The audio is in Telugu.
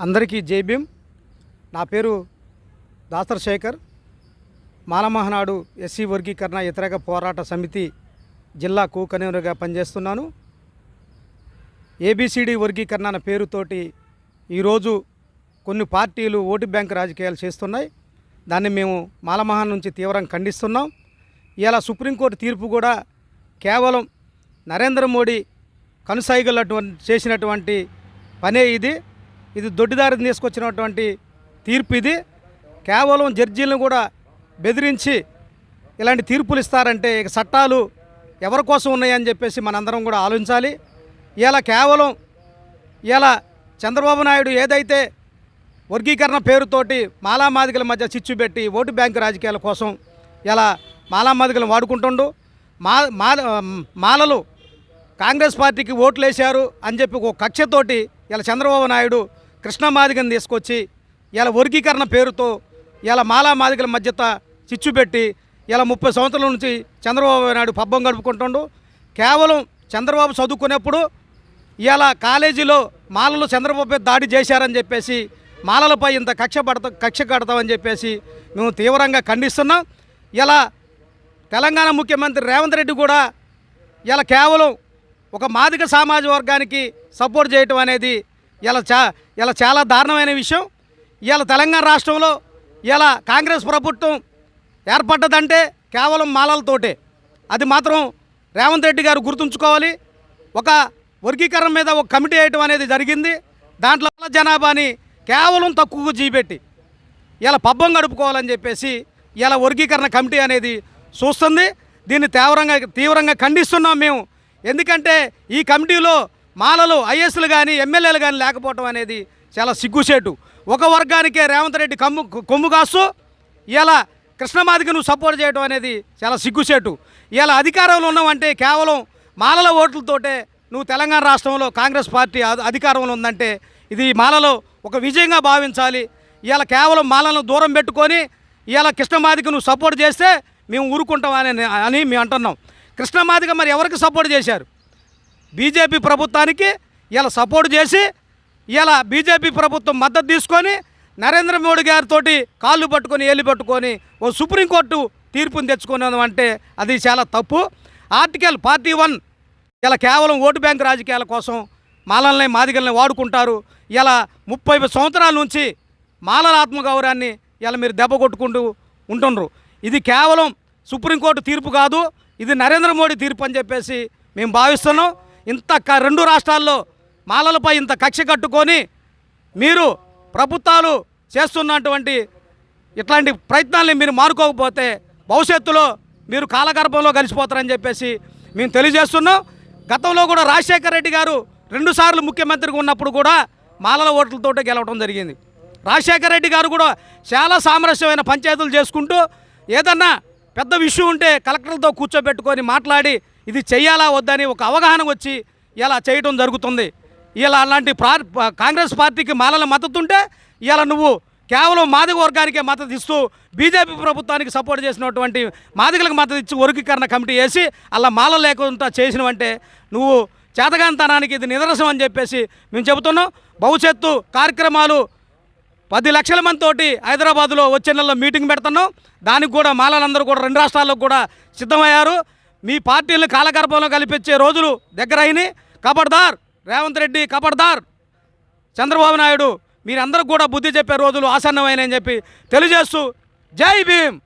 అందరికీ జై నా పేరు దాసర్ శేఖర్. మాలమహనాడు ఎస్సీ వర్గీకరణ వ్యతిరేక పోరాట సమితి జిల్లా కూకనేరుగా పనిచేస్తున్నాను. ఏబిసిడి వర్గీకరణ అనే పేరుతోటి ఈరోజు కొన్ని పార్టీలు ఓటు బ్యాంక్ రాజకీయాలు చేస్తున్నాయి. దాన్ని మేము మాలమహాన్ నుంచి తీవ్రంగా ఖండిస్తున్నాం. ఇలా సుప్రీంకోర్టు తీర్పు కూడా కేవలం నరేంద్ర మోడీ కనుసైగలటువంటి చేసినటువంటి పనే ఇది. ఇది దొడ్డిదారిని తీసుకొచ్చినటువంటి తీర్పు ఇది. కేవలం జడ్జీలను కూడా బెదిరించి ఇలాంటి తీర్పులు ఇస్తారంటే ఇక చట్టాలు ఎవరి కోసం ఉన్నాయని చెప్పేసి మనందరం కూడా ఆలోచించాలి. ఇలా కేవలం ఇలా చంద్రబాబు నాయుడు ఏదైతే వర్గీకరణ పేరుతోటి మాలామాదిగల మధ్య చిచ్చు పెట్టి ఓటు బ్యాంకు రాజకీయాల కోసం ఇలా మాలామాదిగలను వాడుకుంటుండు. మా మాల మాలలు కాంగ్రెస్ పార్టీకి ఓట్లు వేశారు అని చెప్పి ఒక కక్షతోటి ఇలా చంద్రబాబు నాయుడు కృష్ణమాదిగని తీసుకొచ్చి ఇలా వర్గీకరణ పేరుతో ఇలా మాలామాదిగల మధ్యత చిచ్చు పెట్టి ఇలా ముప్పై సంవత్సరాల నుంచి చంద్రబాబు నాయుడు పబ్బం గడుపుకుంటుండు. కేవలం చంద్రబాబు చదువుకునేప్పుడు ఇలా కాలేజీలో మాలలు చంద్రబాబు దాడి చేశారని చెప్పేసి మాలలపై ఇంత కక్ష పడతా కక్ష కడతామని చెప్పేసి మేము తీవ్రంగా ఖండిస్తున్నాం. ఇలా తెలంగాణ ముఖ్యమంత్రి రేవంత్ రెడ్డి కూడా ఇలా కేవలం ఒక మాదిక సామాజిక వర్గానికి సపోర్ట్ చేయటం అనేది ఇలా చా ఇలా చాలా దారుణమైన విషయం. ఇలా తెలంగాణ రాష్ట్రంలో ఇలా కాంగ్రెస్ ప్రభుత్వం ఏర్పడ్డదంటే కేవలం మాలలతోటే. అది మాత్రం రేవంత్ రెడ్డి గారు గుర్తుంచుకోవాలి. ఒక వర్గీకరణ మీద ఒక కమిటీ వేయటం అనేది జరిగింది. దాంట్లో జనాభాని కేవలం తక్కువగా జీపెట్టి ఇలా పబ్బం గడుపుకోవాలని చెప్పేసి ఇలా వర్గీకరణ కమిటీ అనేది చూస్తుంది. దీన్ని తీవ్రంగా తీవ్రంగా ఖండిస్తున్నాం మేము. ఎందుకంటే ఈ కమిటీలో మాలలు ఐఎస్లు కానీ ఎమ్మెల్యేలు కానీ లేకపోవటం అనేది చాలా సిగ్గుసేటు ఒక వర్గానికే రేవంత్ రెడ్డి కమ్ము కొమ్ము కాసు ఇలా కృష్ణమాదికి నువ్వు సపోర్ట్ చేయడం అనేది చాలా సిగ్గుసేటు ఇలా అధికారంలో ఉన్నావంటే కేవలం మాలల ఓట్లతోటే నువ్వు తెలంగాణ రాష్ట్రంలో కాంగ్రెస్ పార్టీ అధికారంలో ఉందంటే ఇది మాలలో ఒక విజయంగా భావించాలి. ఇలా కేవలం మాలను దూరం పెట్టుకొని ఇలా కృష్ణమాదికి నువ్వు సపోర్ట్ చేస్తే మేము ఊరుకుంటాం అని అని మేము అంటున్నాం. కృష్ణమాదిక మరి ఎవరికి సపోర్ట్ చేశారు? బీజేపీ ప్రభుత్వానికి ఇలా సపోర్ట్ చేసి ఇలా బీజేపీ ప్రభుత్వం మద్దతు తీసుకొని నరేంద్ర మోడీ గారితో కాళ్ళు పట్టుకొని ఏళ్ళు పట్టుకొని ఓ సుప్రీంకోర్టు తీర్పుని తెచ్చుకున్నాం అంటే అది చాలా తప్పు. ఆర్టికల్ ఫార్టీ వన్ ఇలా కేవలం ఓటు బ్యాంక్ రాజకీయాల కోసం మాలల్ని మాదిగల్ని వాడుకుంటారు. ఇలా ముప్పై సంవత్సరాల నుంచి మాలల ఆత్మగౌరవాన్ని ఇలా మీరు దెబ్బ కొట్టుకుంటూ ఉంటుండ్రు. ఇది కేవలం సుప్రీంకోర్టు తీర్పు కాదు ఇది నరేంద్ర మోడీ తీర్పు అని చెప్పేసి మేము భావిస్తున్నాం. ఇంత క- రెండు రాష్ట్రాల్లో మాలలపై ఇంత కక్ష కట్టుకొని మీరు ప్రభుత్వాలు చేస్తున్నటువంటి ఇట్లాంటి ప్రయత్నాల్ని మీరు మానుకోకపోతే భవిష్యత్తులో మీరు కాలగర్భంలో కలిసిపోతారని చెప్పేసి మేము తెలియజేస్తున్నాం. గతంలో కూడా రాజశేఖర రెడ్డి గారు రెండుసార్లు ముఖ్యమంత్రిగా ఉన్నప్పుడు కూడా మాలల ఓట్లతో గెలవడం జరిగింది. రాజశేఖర రెడ్డి గారు కూడా చాలా సామరస్యమైన పంచాయతీలు చేసుకుంటూ ఏదన్నా పెద్ద విషయం ఉంటే కలెక్టర్లతో కూర్చోబెట్టుకొని మాట్లాడి ఇది చేయాలా వద్దని ఒక అవగాహన వచ్చి ఇలా చేయటం జరుగుతుంది. ఇలా అలాంటి కాంగ్రెస్ పార్టీకి మాలల మద్దతు ఉంటే ఇలా నువ్వు కేవలం మాదిగ వర్గానికే మద్దతు ఇస్తూ బీజేపీ ప్రభుత్వానికి సపోర్ట్ చేసినటువంటి మాదిగలకు మద్దతు ఇచ్చి వర్గీకరణ కమిటీ వేసి అలా మాల లేకుండా చేసినవంటే నువ్వు చేతగాంతనానికి ఇది నిదర్శనం అని చెప్పేసి మేము చెబుతున్నాం. భవిష్యత్తు కార్యక్రమాలు పది లక్షల మందితోటి హైదరాబాద్లో వచ్చే నెలలో మీటింగ్ పెడుతున్నాం. దానికి కూడా మాలలందరూ కూడా రెండు రాష్ట్రాల్లో కూడా సిద్ధమయ్యారు. మీ పార్టీలను కాలగర్భంలో కల్పించే రోజులు దగ్గర అయినాయి కబడ్దార్ రేవంత్ రెడ్డి కబడ్దార్. చంద్రబాబు నాయుడు మీరందరూ కూడా బుద్ధి చెప్పే రోజులు ఆసన్నమైనని చెప్పి తెలియజేస్తూ జై భీమ్.